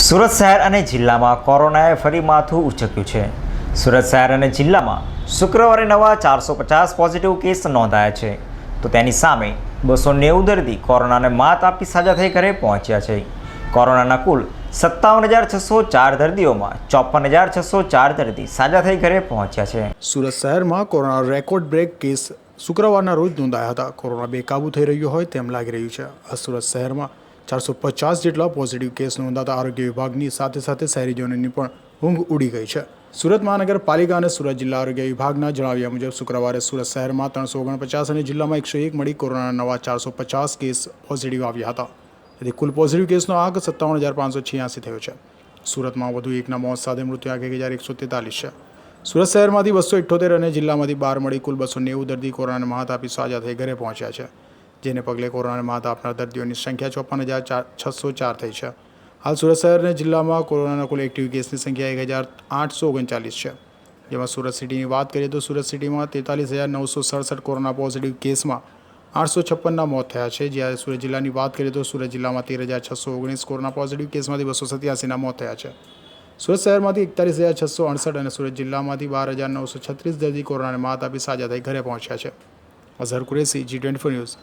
સુરત શહેર અને જિલ્લામાં કોરોનાએ ફરી માથું ઉચક્યું છે. સુરત શહેર અને જિલ્લામાં શુક્રવારે નવા ચારસો પચાસ પોઝિટિવ કેસ નોંધાયા છે. તો તેની સામે બસો નેવું દર્દી કોરોનાને માત આપી સાજા થઈ ઘરે પહોંચ્યા છે. કોરોનાના કુલ સત્તાવન હજાર છસો ચાર દર્દીઓમાં ચોપન હજાર છસો ચાર દર્દી સાજા થઈ ઘરે પહોંચ્યા છે. સુરત શહેરમાં કોરોના રેકોર્ડ બ્રેક કેસ શુક્રવારના રોજ નોંધાયા હતા. કોરોના બેકાબુ થઈ રહ્યો હોય તેમ લાગી રહ્યું છે. સુરત શહેરમાં ચારસો પચાસ જેટલા પોઝિટિવ કેસ નોંધાતા આરોગ્ય વિભાગની સાથે સાથે શહેરીજનોની પણ ઊંઘ ઉડી ગઈ છે. સુરત મહાનગરપાલિકા અને સુરત જિલ્લા આરોગ્ય વિભાગના જણાવ્યા મુજબ શુક્રવારે સુરત શહેરમાં ત્રણસો ઓગણપચાસ અને જિલ્લામાં એકસો એક મળી કોરોનાના નવા ચારસો પચાસ કેસ પોઝિટિવ આવ્યા હતા. તેથી કુલ પોઝિટિવ કેસનો આંક સત્તાવન હજાર પાંચસો છ્યાસી થયો છે. સુરતમાં વધુ એકના મોત સાથે મૃત્યુ આંક એક હજાર એકસો તેતાલીસ છે. સુરત શહેરમાંથી બસો ઇઠ્ઠોતેર અને જિલ્લામાંથી બાર મળી કુલ બસો નેવું દર્દી કોરોનાને આપી સાજા થઈ ઘરે પહોંચ્યા છે. જેને પગલે કોરોનાને માત આપનાર દર્દીઓની સંખ્યા ચોપન હજાર ચાર છસો ચાર થઈ છે. હાલ સુરત શહેર અને જિલ્લામાં કોરોનાના કુલ એક્ટિવ કેસની સંખ્યા એક હજાર આઠસો ઓગણચાલીસ છે. જેમાં સુરત સિટીની વાત કરીએ તો સુરત સિટીમાં તેતાલીસ હજાર નવસો સડસઠ કોરોના પોઝિટિવ કેસમાં આઠસો છપ્પનના મોત થયા છે. જ્યારે સુરત જિલ્લાની વાત કરીએ તો સુરત જિલ્લામાં તેર હજાર છસો ઓગણીસ કોરોના પોઝિટિવ કેસમાંથી બસો સત્યાસીના મોત થયા છે. સુરત શહેરમાંથી એકતાલીસ હજાર છસો અડસઠ અને સુરત જિલ્લામાંથી બાર હજાર નવસો છત્રીસ દર્દી કોરોનાને માત આપી સાજા થઈ ઘરે પહોંચ્યા છે. Azhar Qureshi, G twenty news.